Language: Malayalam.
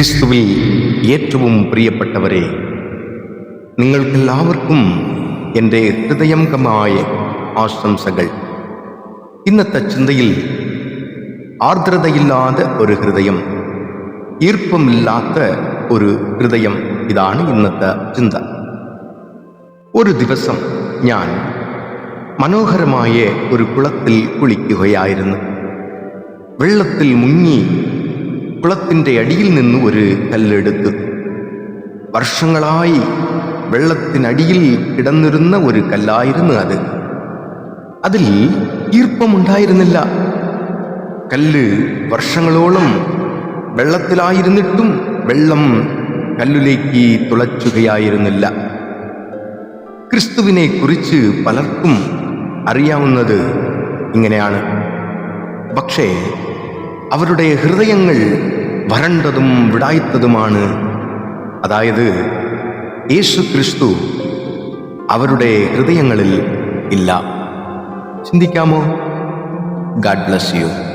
ക്രിസ്തുവിൽ ഏറ്റവും പ്രിയപ്പെട്ടവരെ നിങ്ങൾക്കെല്ലാവർക്കും എൻ്റെ ഹൃദയംഗമായ ആശംസകൾ ഇന്നത്തെ ചിന്തയിൽ ആർദ്രതയില്ലാത്ത ഒരു ഹൃദയം ഈർപ്പമില്ലാത്ത ഒരു ഹൃദയം ഇതാണ് ഇന്നത്തെ ചിന്ത ഒരു ദിവസം ഞാൻ മനോഹരമായ ഒരു കുളത്തിൽ കുളിക്കുകയായിരുന്നു വെള്ളത്തിൽ മുങ്ങി കുളത്തിന്റെ അടിയിൽ നിന്ന് ഒരു കല്ലെടുത്ത് വർഷങ്ങളായി വെള്ളത്തിനടിയിൽ കിടന്നിരുന്ന ഒരു കല്ലായിരുന്നു അത്. അതിൽ ഈർപ്പമുണ്ടായിരുന്നില്ല. കല്ല് വർഷങ്ങളോളം വെള്ളത്തിലായിരുന്നിട്ടും വെള്ളം കല്ലിലേക്ക് തുളച്ചുകയായിരുന്നില്ല. ക്രിസ്തുവിനെ കുറിച്ച് പലർക്കും അറിയാവുന്നത് ഇങ്ങനെയാണ്. പക്ഷേ അവരുടെ ഹൃദയങ്ങൾ വരണ്ടതും വിടായ്ത്തതുമാണ്. അതായത് യേശു ക്രിസ്തു അവരുടെ ഹൃദയങ്ങളിൽ ഇല്ല. ചിന്തിക്കാമോ? God bless you.